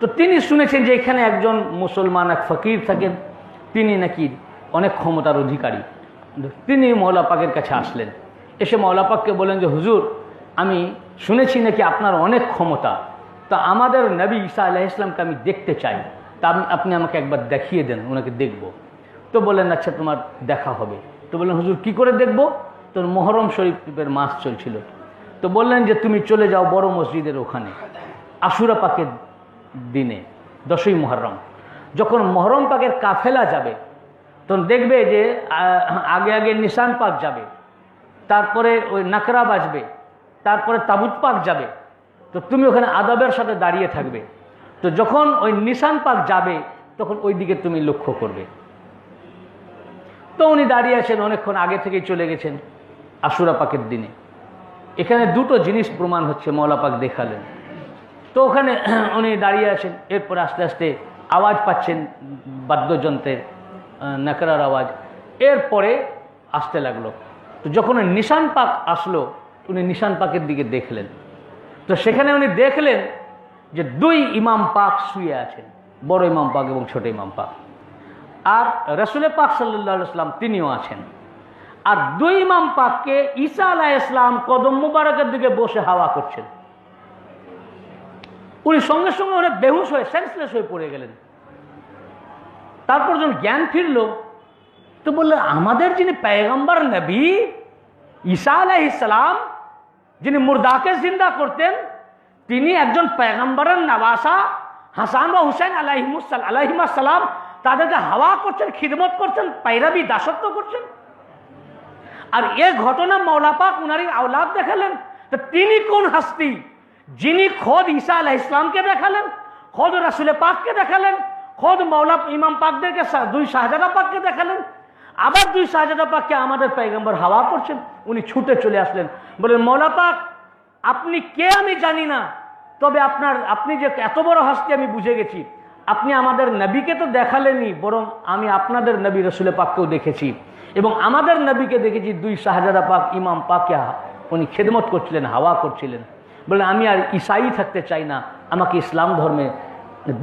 তো তিনি শুনেছেন যে এখানে একজন মুসলমান, এক ফকির থাকেন। তিনি নাকি অনেক ক্ষমতার অধিকারী। তিনি মৌলা পাকের কাছে আসলেন। এসে মৌলা পাককে বলেন যে, হুজুর, আমি শুনেছি নাকি আপনার অনেক ক্ষমতা। তা আমাদের নবী ঈসা আলাহ ইসলামকে আমি দেখতে চাই। তা আপনি- আমাকে একবার দেখিয়ে দেন, ওনাকে দেখব। তো বললেন আচ্ছা তোমার দেখা হবে। তো বললেন, হুজুর, কি করে দেখব? তোর মহরম শরীফের মাস চলছিল। তো বললেন যে, তুমি চলে যাও বড় মসজিদের ওখানে। আশুরা পাকের দিনে, দশই মহরম যখন মহরম পাকের কাফেলা যাবে, তখন দেখবে যে আগে আগে নিশান পাক যাবে, তারপরে ওই নাকরা বাজবে, তারপরে তাবুত পাক যাবে। তো তুমি ওখানে আদবের সাথে দাঁড়িয়ে থাকবে। তো যখন ওই নিশান পাক যাবে, তখন ওই দিকে তুমি লক্ষ্য করবে। তো উনি দাঁড়িয়ে আছেন অনেকক্ষণ আগে থেকেই চলে গেছেন আশুরা পাকের দিনে। এখানে দুটো জিনিস প্রমাণ হচ্ছে মৌলা পাক দেখালেন। তো ওখানে উনি দাঁড়িয়ে আছেন। এরপরে আস্তে আস্তে আওয়াজ পাচ্ছেন বাদ্যযন্ত্রের নাকরার আওয়াজ। এরপরে আসতে লাগল। তো যখন নিশান পাক আসলো, উনি নিশান পাকের দিকে দেখলেন। তো সেখানে উনি দেখলেন যে দুই ইমাম পাক শুয়ে আছেন, বড় ইমাম পাক এবং ছোট ইমাম পাক। আর রসুলের পাক সাল্লাহ ইসলাম তিনিও আছেন। আর দুই ইমাম পাককে ঈসা আলাহ ইসলাম কদম মুবারকের দিকে বসে হাওয়া করছেন। উনি সঙ্গে সঙ্গে অনেক বেহুশ হয়ে সেন্সলেস হয়ে পড়ে গেলেন। তারপর যখন জ্ঞান ফিরল, তো বলল, আমাদের যিনি পেগম্বর নবী, ঈসা ইসলাম যিনি মুর্দাকে জিন্দা করতেন, তিনি একজন পেগম্বরের নবাসা, হাসান বা হুসেন আলাহিমুসাল আলাহিমাসালাম তাদেরকে হাওয়া করছেন, খিদমত করছেন পাইরাবি দাসত্ব করছেন। আর এ ঘটনা মৌলাপাক উনারই আওলাদ দেখালেন তিনি কোন হাস্তি? যিনি খোদ ঈসা আলাহ ইসলামকে দেখালেন, খোদ রাসুলে পাককে দেখালেন, খোদ মৌলা ইমাম পাকদেরকে দুই শাহজাদা পাককে দেখালেন। আবার দুই শাহজাদা পাককে আমাদের পয়গম্বর হাওয়া করছেন, উনি ছুটে চলে আসলেন। বলেন মৌলা পাক, আপনি কে আমি জানি না, তবে আপনার, আপনি যে এত বড় হাস্তি আমি বুঝে গেছি। আপনি আমাদের নবীকে তো দেখালেনই, বরং আমি আপনাদের নবী রসুলে পাককেও দেখেছি। এবং আমাদের নবীকে দেখেছি দুই শাহজাদা পাক, ইমাম পাকে হা- উনি খেদমত করছিলেন, হাওয়া করছিলেন। বলেন আমি আর ঈসাই থাকতে চাই না। আমাকে ইসলাম ধর্মে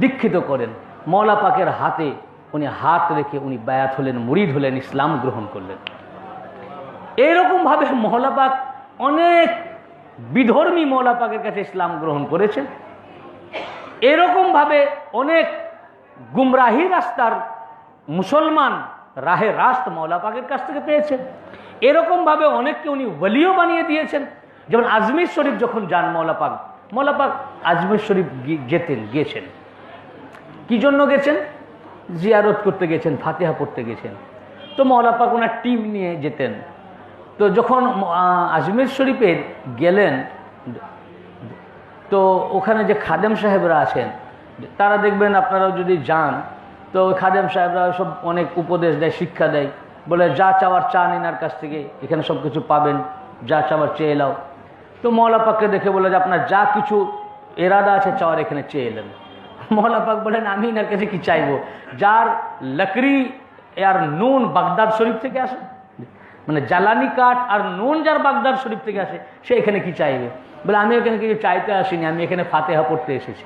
দীক্ষিত করেন। মৌলা পাকের হাতে উনি হাত রেখে উনি বায়াত হলেন, মুরিদ হলেন, ইসলাম গ্রহণ করলেন। এইরকমভাবে মহলা পাক অনেক বিধর্মী মৌলা পাকের কাছে ইসলাম গ্রহণ করেছেন এরকমভাবে অনেক গুমরাহি রাস্তার মুসলমান রাহে রাস্ত মৌলা পাকের কাছ থেকে পেয়েছেন এরকমভাবে অনেককে উনি ওলিও বানিয়ে দিয়েছেন। যেমন আজমির শরীফ যখন যান মৌলা পাক মৌলা পাক আজমির শরীফ যেতেন গিয়েছেন কি জন্য গেছেন? জিয়ারত করতে গেছেন, ফাতেহা পড়তে গেছেন। তো মৌলা পাক ওনার টিম নিয়ে যেতেন। তো যখন আজমির শরীফে গেলেন, তো ওখানে যে খাদেম সাহেবরা আছেন, তারা দেখবেন আপনারাও যদি যান, তো খাদেম সাহেবরা সব অনেক উপদেশ দেয়, শিক্ষা দেয়। বলে, যা চাওয়ার চান এনার কাছ থেকে, এখানে সব কিছু পাবেন, যা চাওয়ার চেয়ে এলাও তো মৌলা পাককে দেখে বলে যে আপনার যা কিছু এরাদা আছে চাওয়ার এখানে চেয়ে এলেন মৌলা পাক বলেন আমি এনার কাছে কি চাইব? যার লকড়ি আর নুন বাগদাদ শরীফ থেকে আসে মানে জ্বালানি কাঠ আর নুন যার বাগদাদ শরীফ থেকে আসে, সে এখানে কি চাইবে? বলে, আমি এখানে কিছু চাইতে আসিনি, আমি এখানে ফাতেহা পড়তে এসেছি।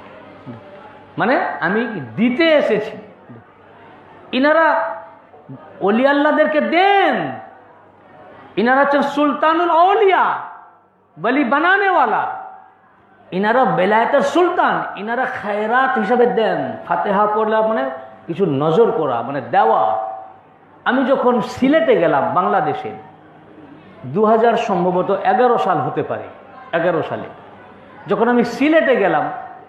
মানে আমি দিতে এসেছি। ইনারা অলি আল্লাহদেরকে দেন। ইনারা হচ্ছেন সুলতানুল আউলিয়া। বলি বানানেওয়ালা ইনারা বেলায়েতের সুলতান ইনারা খায়রাত হিসাবে দেন ফাতেহা পড়লা মানে কিছু নজর করা মানে দেওয়া আমি যখন সিলেটে গেলাম বাংলাদেশে দু হাজার সম্ভবত এগারো সাল হতে পারে, এগারো সালে। যখন আমি সিলেটে গেলাম,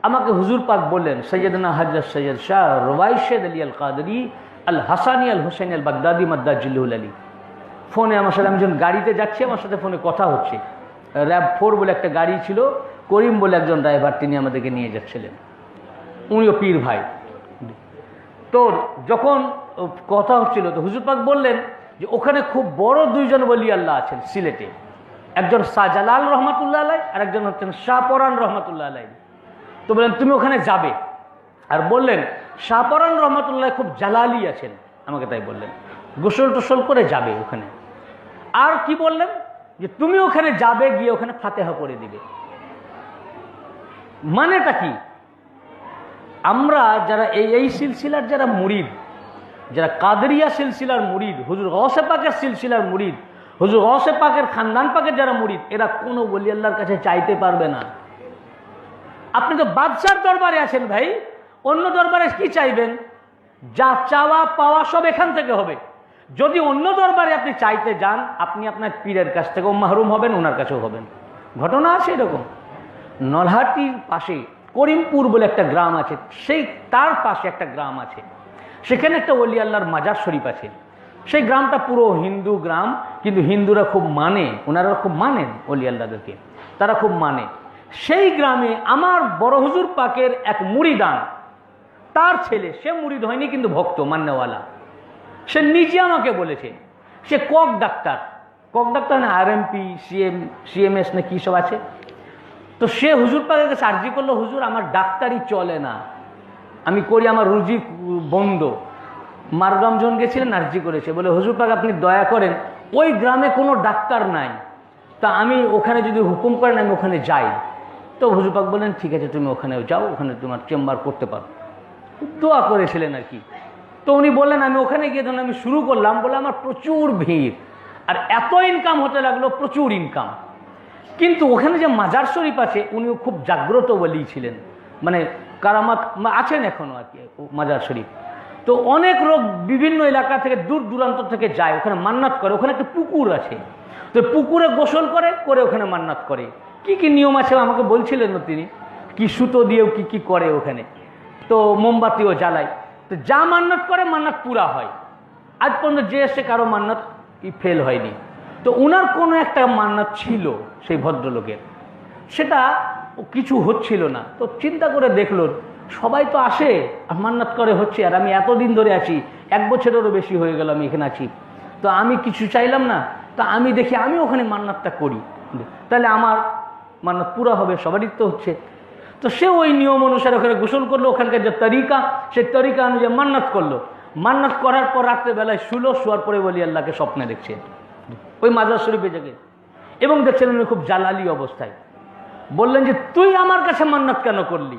আমাকে হুজুর পাক বললেন, সৈয়দনা হাজর সৈয়দ শাহ রোবাইশেদ আলী আল কাদরি আল হাসানি আল হুসেন আল বাগদাদি মাদ্দাজুল্লুল আলী। ফোনে আমার সাথে আমি যখন গাড়িতে যাচ্ছি, আমার সাথে ফোনে কথা হচ্ছে। র্যাব ফোর বলে একটা গাড়ি ছিল, করিম বলে একজন ড্রাইভার তিনি আমাদেরকে নিয়ে যাচ্ছিলেন। উনিও পীর ভাই। তো যখন কথা হচ্ছিল, তো হুজুর পাক বললেন যে ওখানে খুব বড় দুইজন বলি আল্লাহ আছেন সিলেটে। একজন শাহজালাল রহমাতুল্লাহ আলাই আর একজন হচ্ছেন শাহপরান রহমাতুল্লাহ আলাই তো বললেন, তুমি ওখানে যাবে? আর বললেন শাহপরান রহমতুল্লাহ খুব জালালি আছেন। আমাকে তাই বললেন। গোসল টোসল করে যাবে ওখানে। আর কি বললেন? যে তুমি ওখানে যাবে, গিয়ে ওখানে ফাতেহা করে দিবে। মানেটা কি? আমরা যারা এই এই সিলসিলার যারা মুরিদ, যারা কাদরিয়া সিলসিলার মুরিদ, হুজুর গসে পাকের সিলসিলার মুরিদ, হুজুর গসে পাকের খানদান পাকের যারা মুরিদ, এরা কোনো বলি আল্লাহর কাছে চাইতে পারবে না। আপনি তো বাদশার দরবারে আছেন ভাই, অন্য দরবারে কি চাইবেন? যা চাওয়া পাওয়া সব এখান থেকে হবে। যদি অন্য দরবারে আপনি চাইতে যান, আপনি আপনার পীরের কাছ থেকেও মাহরুম হবেন, ওনার কাছেও হবেন। ঘটনা আছে এরকম। নলহাটির পাশে করিমপুর বলে একটা গ্রাম আছে, সেই তার পাশে একটা গ্রাম আছে। সেখানে একটা অলি আল্লাহর মাজার শরীফ আছে। সেই গ্রামটা পুরো হিন্দু গ্রাম, কিন্তু হিন্দুরা খুব মানে ওনারা খুব মানেন অলি আল্লাহদেরকে। তারা খুব মানে। সেই গ্রামে আমার বড় হুজুর পাকের এক মুড়িদান, তার ছেলে, সে মুড়িদ হয়নি, কিন্তু ভক্ত, মান্যওয়ালা। সে নিজে আমাকে বলেছে। সে কক ডাক্তার। কক ডাক্তার না আর এমপি সিএম সিএমএস না কী সব আছে? তো সে হুজুর পাকের কাছে আর্জি করল, হুজুর, আমার ডাক্তারই চলে না। আমি করি, আমার রুজি বন্ধ। মারগাম জন গেছিলেন, আর্জি করেছে। বলে, হুজুর পাক, আপনি দয়া করেন, ওই গ্রামে কোনো ডাক্তার নাই। তা আমি ওখানে যদি হুকুম করেন, আমি ওখানে যাই। তো হুজুর পাক বললেন, ঠিক আছে, তুমি ওখানে যাও, ওখানে তোমার চেম্বার করতে পারো। দোয়া করেছিলেন আর কি। তো উনি বললেন, আমি ওখানে গিয়ে ধরুন আমি শুরু করলাম বলে আমার প্রচুর ভিড়। আর এত ইনকাম হতে লাগল, প্রচুর ইনকাম কিন্তু ওখানে যে মাজার শরীফ আছে, উনিও খুব জাগ্রত বলেই ছিলেন। মানে কারামাত আছেন এখনও আর কি মাজার শরীফ। তো অনেক লোক বিভিন্ন এলাকা থেকে দূর দূরান্ত থেকে যায়, ওখানে মান্নাত করে। ওখানে একটা পুকুর আছে। তো পুকুরে গোসল করে করে ওখানে মান্নাত করে। কি কি নিয়ম আছে আমাকে বলছিলেন তিনি? কি সুতো দিয়েও কি কি করে ওখানে? তো মোমবাতিও জ্বালায়। তো যা মান্নাত করে, মান্নাত পুরা হয়। আজ পর্যন্ত যে এসে কারও মান্নাত ফেল হয়নি। তো উনার কোনো একটা মান্নাত ছিল সেই ভদ্রলোকের। সেটা কিছু হচ্ছিল না। তো চিন্তা করে দেখল, সবাই তো আসে, মান্নাত করে হচ্ছে, আর আমি এতদিন ধরে আছি, এক বছরেরও বেশি হয়ে গেল আমি এখানে আছি। তো আমি কিছু চাইলাম না, তা আমি দেখি আমি ওখানে মান্নাতটা করি। তাহলে আমার মান্নাত পুরা হবে, সবারই তো হচ্ছে। তো সে ওই নিয়ম অনুসারে ওখানে গোসল করল, ওখানকার যে তরিকা, সেই তরিকা অনুযায়ী মান্নাত করল। মান্নাত করার পর রাত্রেবেলায় শুলো, শোয়ার পরে বলি আল্লাহকে স্বপ্নে দেখছে। ওই মাজার শরীফে জেগে এবং দেখছিলেন উনি খুব জালালি অবস্থায়। বললেন যে, তুই আমার কাছে মান্নাত কেন করলি?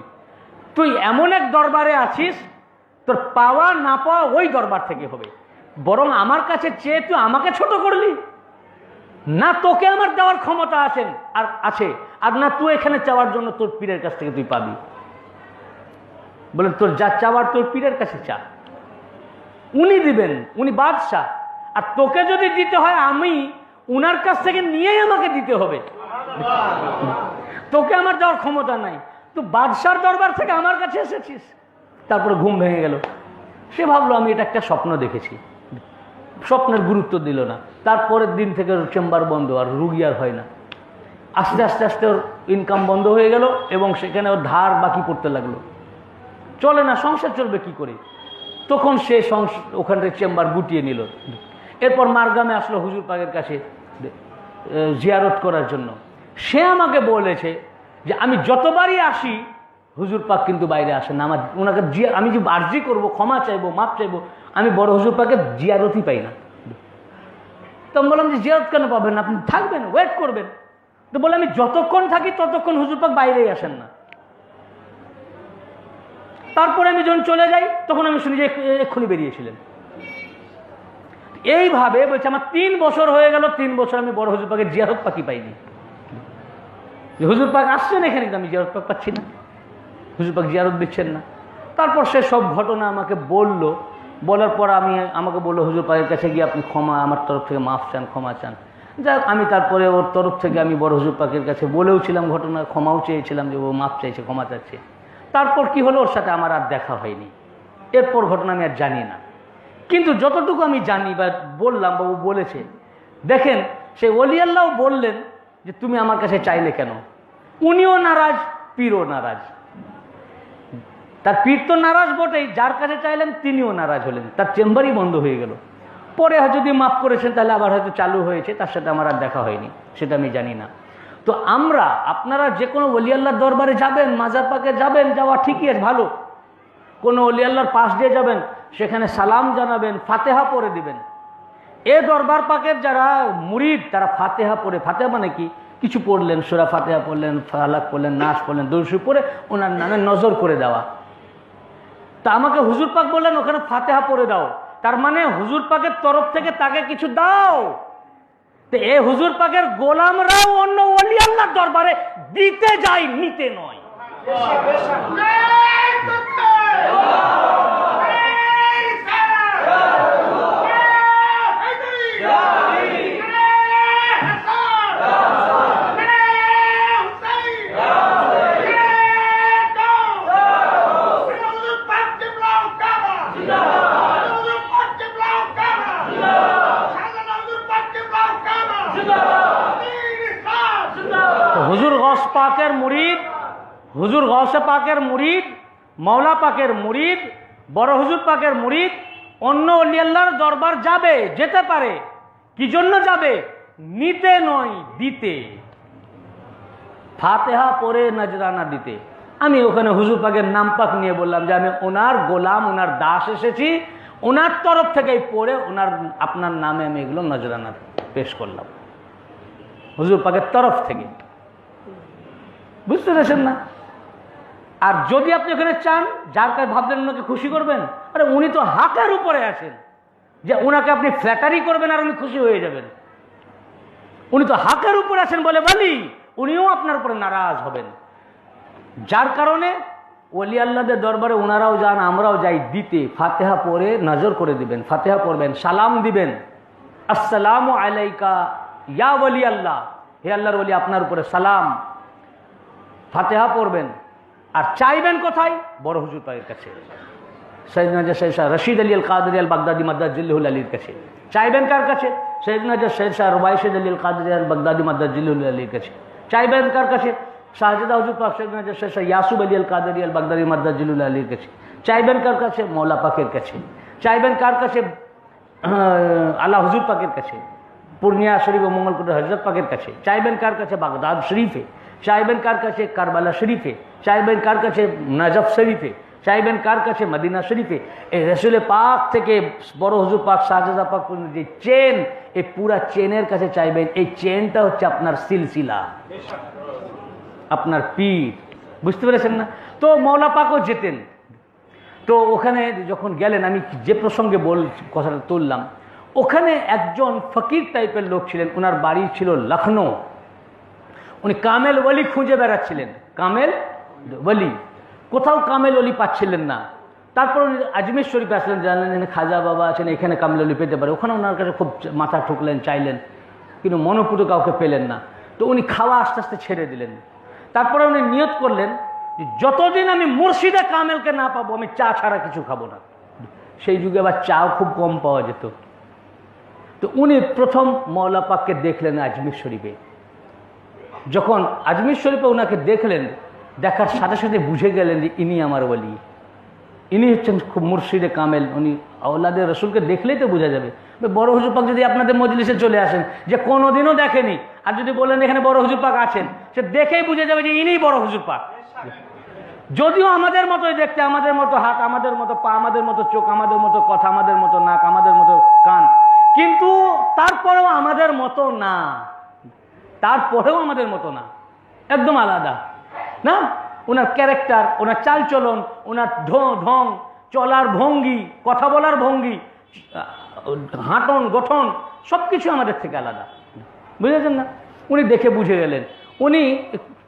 তুই এমন এক দরবারে আছিস, তোর পাওয়া না পাওয়া ওই দরবার থেকে হবে। বরং আমার কাছে চেয়ে তুই আমাকে ছোট করলি। না তোকে আমার দেওয়ার ক্ষমতা আছেন আর আছে, আর না তুই এখানে চাওয়ার জন্য তোর পীরের কাছ থেকে তুই পাবি। বলেন তোর যা চাওয়ার তোর পীরের কাছে চা। উনি দিবেন, উনি বাদশাহ। আর তোকে যদি দিতে হয় আমি, উনার কাছ থেকে নিয়েই আমাকে দিতে হবে। তোকে আমার দেওয়ার ক্ষমতা নাই। তো বাদশার দরবার থেকে আমার কাছে এসেছিস। তারপরে ঘুম ভেঙে গেল। সে ভাবলো, আমি এটা একটা স্বপ্ন দেখেছি। স্বপ্নের গুরুত্ব দিল না। তারপরের দিন থেকে চেম্বার বন্ধ, আর রুগী আর হয় না। আস্তে আস্তে আস্তে ওর ইনকাম বন্ধ হয়ে গেল এবং সেখানে ওর ধার বাকি পড়তে লাগল। চলে না, সংসার চলবে কি করে? তখন সে সংস- ওখান থেকে চেম্বার গুটিয়ে নিল। এরপর মারগামে আসলো হুজুর পাকের কাছে জিয়ারত করার জন্য। সে আমাকে বলেছে যে, আমি যতবারই আসি হুজুর পাক কিন্তু বাইরে আসেন না। আমার ওনাকে জিয়া আমি যে আর্জি করব, ক্ষমা চাইব মাপ চাইব, আমি বড় হুজুর পাকে জিয়ারতই পাই না। তো আমি বললাম যে জিয়ারত কেন পাবেন? আপনি থাকবেন ওয়েট করবেন। তো বলে আমি যতক্ষণ থাকি ততক্ষণ হুজুর পাক বাইরেই আসেন না। তারপরে আমি যখন চলে যাই, তখন আমি শুনি যে এক্ষুনি বেরিয়েছিলেন। এইভাবে বলছে, আমার তিন বছর হয়ে গেল, তিন বছর আমি বড় হুজুর পাকের জিয়ারত পাখি পাইনি। হুজুর পাক আসছেন এখানে আমি জিয়ারত পাক পাচ্ছি না। হুজুর পাক জিয়ারত দিচ্ছেন না। তারপর সে সব ঘটনা আমাকে বলল। বলার পর আমি আমাকে বলল, হুজুর পাকের কাছে গিয়ে আপনি ক্ষমা, আমার তরফ থেকে মাফ চান, ক্ষমা চান। যাক, আমি তারপরে ওর তরফ থেকে আমি বড় হুজুর পাকের কাছে বলেওছিলাম ঘটনা, ক্ষমাও চেয়েছিলাম যে ও মাফ চাইছে, ক্ষমা চাচ্ছে। তারপর কি হলো, ওর সাথে আমার আর দেখা হয়নি। এরপর ঘটনা আমি আর জানি না। কিন্তু যতটুকু আমি জানি বা বললাম বা ও বলেছে, দেখেন, সে অলিয়াল্লাহ বললেন যে, তুমি আমার কাছে চাইলে কেন? উনিও নারাজ, পীরও নারাজ। তার পীর তো নারাজ বটেই, যার কাছে চাইলেন তিনিও নারাজ হলেন, তার চেম্বারই বন্ধ হয়ে গেল। পরে যদি মাফ করেছেন, তাহলে আবার হয়তো চালু হয়েছে, তার সাথে আমার আর দেখা হয়নি, সেটা আমি জানি না। তো আমরা, আপনারা যে কোনো অলিয়াল্লাহর দরবারে যাবেন, মাজার পাকে যাবেন, যাওয়া ঠিকই আছে, ভালো। কোনো অলিয়াল্লাহর পাশ দিয়ে যাবেন, সেখানে সালাম জানাবেন, ফাতেহা পরে দিবেন। এ দরবার পাকের যারা মুরিদ, তারা ফাতেহা পড়ে ফাতেহা মানে কি? কিছু পড়লেন, সুরা ফাতেহা পড়লেন, ফালাক পড়লেন নাচ পড়লেন দর্শু পড়ে ওনার নামে নজর করে দেওয়া। তা আমাকে হুজুর পাক বললেন, ওখানে ফাতেহা পরে দাও। তার মানে হুজুর পাকের তরফ থেকে তাকে কিছু দাও। তো এ হুজুর পাকের গোলামরাও অন্য অলি আল্লাহর দরবারে দিতে যায়, নিতে নয় তো হুজুর গস পাকের মুরিদ হুজুর গসে পাকের মুরিদ মৌলা পাকের মুরিদ, বড় হুজুর পাকের মুরিদ, অন্য অলি আল্লাহর দরবার যাবে, যেতে পারে। কি জন্য যাবে? নিতে নয়, দিতে। ফাতেহা পরে নজরানা দিতে। আমি ওখানে হুজুর পাকের নাম পাক নিয়ে বললাম যে আমি ওনার গোলাম, ওনার দাস এসেছি, ওনার তরফ থেকেই পড়ে ওনার, আপনার নামে আমি এগুলো নজরানা পেশ করলাম। হুজুর পাকের তরফ থেকে। বুঝতে পেরেছেন না? আর যদি আপনি ওখানে চান, যার কাছে ভাবলেন ওনাকে খুশি করবেন, আরে উনি তো হাতের উপরে আছেন, যে ওনাকে আপনি ফ্ল্যাটারি করবেন আর উনি খুশি হয়ে যাবেন। উনি তো হাতের উপরে আছেন বলে বলি উনিও আপনার উপরে নারাজ হবেন। যার কারণে ওলি আল্লাহদের দরবারে ওনারাও যান, আমরাও যাই দিতে। ফাতেহা পরে নজর করে দিবেন, ফাতেহা পড়বেন, সালাম দিবেন। আসসালামু আলাইকা, ইয়া ওলি আল্লাহ। হে আল্লাহর ওলি, আপনার উপরে সালাম। ফাতেহা পড়বেন। আর চাইবেন কোথায়? বড় হুজুর পায়ের কাছে। রশিদ আলী আল কাদের আল বাগদাদি মাদ্দাজিল্লুল আলীর কাছে। চাইবেন কার কাছে? সৈয়দনা যে শেষ রুবাইশিদ আলী আল কাদের আল বাগদাদি মাদ্দাজিল্লুল আলীর কাছে। চাইবেন কার কাছে? শাহজাদা হুজুর পাক সৈয়দনা যে শেষ ইয়াসুব আলী আল কাদরি আল বাগদাদি মাদ্দাজিল্লুল আলীর কাছে। চাইবেন কার কাছে? মৌলা পাকের কাছে। চাইবেন কার কাছে? আল্লাহ হুজুর পাকের কাছে। পূর্ণিয়া শরীফ ও মঙ্গলকুট হজরত পাকের কাছে। চাইবেন কার কাছে? বাগদাদ শরীফে। চাইবেন কার কাছে কারবালা শরীফে চাইবেন কার কাছে নাজফ শরীফে চাইবেন কার কাছে মদিনা শরীফে এই রসুলে পাক থেকে বড় হুজুর পাক শাহজাদা পাক যে চেন এই পুরা চেনের কাছে চাইবেন, এই চেনটা হচ্ছে আপনার সিলসিলা। আপনার পীর। বুঝতে পেরেছেন না? তো মৌলা পাকও যেতেন। তো ওখানে যখন গেলেন, আমি যে প্রসঙ্গে বল, কথাটা তুললাম, ওখানে একজন ফকির টাইপের লোক ছিলেন ওনার বাড়ি ছিল লখনৌ উনি কামেল ওলি খুঁজে বেড়াচ্ছিলেন। কামেল ওলি কোথাও কামেল ওলি পাচ্ছিলেন না। তারপর উনি আজমির শরীফ আসলেন, জানলেন এখানে খাজা বাবা আছেন, এখানে কামেল ওলি পেতে পারে। ওখানে ওনার কাছে খুব মাথা ঠুকলেন, চাইলেন, কিন্তু মনোপুত কাউকে পেলেন না। তো উনি খাওয়া আস্তে আস্তে ছেড়ে দিলেন। তারপরে উনি নিয়ত করলেন যে যতদিন আমি মুর্শিদে কামেলকে না পাবো, আমি চা ছাড়া কিছু খাব না। সেই যুগে আবার চাও খুব কম পাওয়া যেত। তো উনি প্রথম মৌলাপাককে দেখলেন আজমির শরীফে। যখন আজমির শরীফে ওনাকে দেখলেন, দেখার সাথে সাথে বুঝে গেলেন যে ইনি আমার বলি ইনি হচ্ছেন খুব মুর্শিদে কামেল, উনি আওলাদের রসুলকে দেখলেই তো বোঝা যাবে। বড় হুজুর পাক যদি আপনাদের মজলিসে চলে আসেন, যে কোনোদিনও দেখেনি, আর যদি বলেন এখানে বড় হুজুর পাক আছেন, সে দেখেই বুঝে যাবে যে ইনি বড় হুজুর পাক। যদিও আমাদের মতোই দেখতে, আমাদের মতো হাত, আমাদের মতো পা, আমাদের মতো চোখ, আমাদের মতো কথা, আমাদের মতো নাক, আমাদের মতো কান, কিন্তু তারপরেও আমাদের মতো না। তারপরেও আমাদের মতো না। একদম আলাদা। না? ওনার ক্যারেক্টার, ওনার চালচলন, ওনার ঢো চলার ভঙ্গি, কথা বলার ভঙ্গি, হাঁটন, গঠন সব কিছু আমাদের থেকে আলাদা। বুঝেছেন না? উনি দেখে বুঝে গেলেন। উনি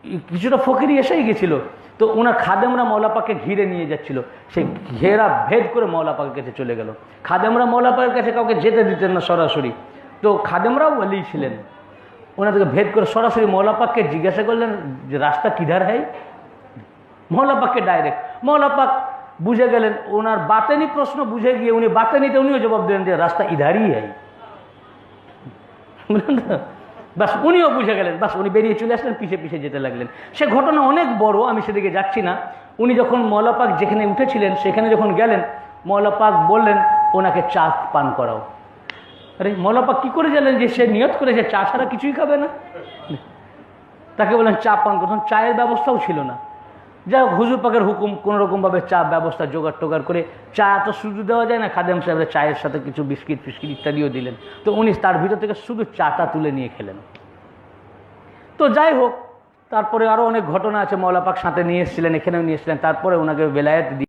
কিছুটা ফকিরি এসেই গেছিল। তো ওনার খাদেমরা মৌলাপাকে ঘিরে নিয়ে যাচ্ছিল। সেই ঘেরা ভেদ করে মৌলাপাকের কাছে চলে গেল। খাদেমরা মৌলাপাকের কাছে কাউকে যেতে দিতেন না সরাসরি। তো খাদেমরাও ওলি ছিলেন। ওনাদেরকে ভেদ করে সরাসরি মৌলাপাককে জিজ্ঞাসা করলেন যে, রাস্তা কিধার হয় মৌলাপাককে ডাইরেক্ট মৌলাপাক বুঝে গেলেন, ওনার বাতেনি প্রশ্ন বুঝে গিয়ে উনি বাতেনিতে উনিও জবাব দিলেন যে, রাস্তা ইধারই হয় বাস উনিও বুঝে গেলেন, বাস উনি বেরিয়ে চলে আসলেন, পিছে পিছে যেতে লাগলেন। সে ঘটনা অনেক বড়, আমি সেদিকে যাচ্ছি না। উনি যখন মৌলাপাক যেখানে উঠেছিলেন, সেখানে যখন গেলেন মৌলাপাক বললেন, ওনাকে চা পান করাও। আরে মৌলাপাক কী করে জানলেন যে সে নিয়ত করেছে? চা ছাড়া কিছুই খাবে না? তাকে বললেন, চা পান করতেন চায়ের ব্যবস্থাও ছিল না। যাই হোক, হুজুর পাকের হুকুম কোনো রকমভাবে চা ব্যবস্থা জোগাড় টোগাড় করে চা তো শুধু দেওয়া যায় না, খাদেম সাহেবের চায়ের সাথে কিছু বিস্কিট ফিস্কিট ইত্যাদিও দিলেন। তো উনি তার ভিতর থেকে শুধু চাটা তুলে নিয়ে খেলেন। তো যাই হোক, তারপরে আরও অনেক ঘটনা আছে মৌলাপাক সাথে নিয়ে এসেছিলেন, এখানেও নিয়ে এসেছিলেন। তারপরে ওনাকে বেলায়েত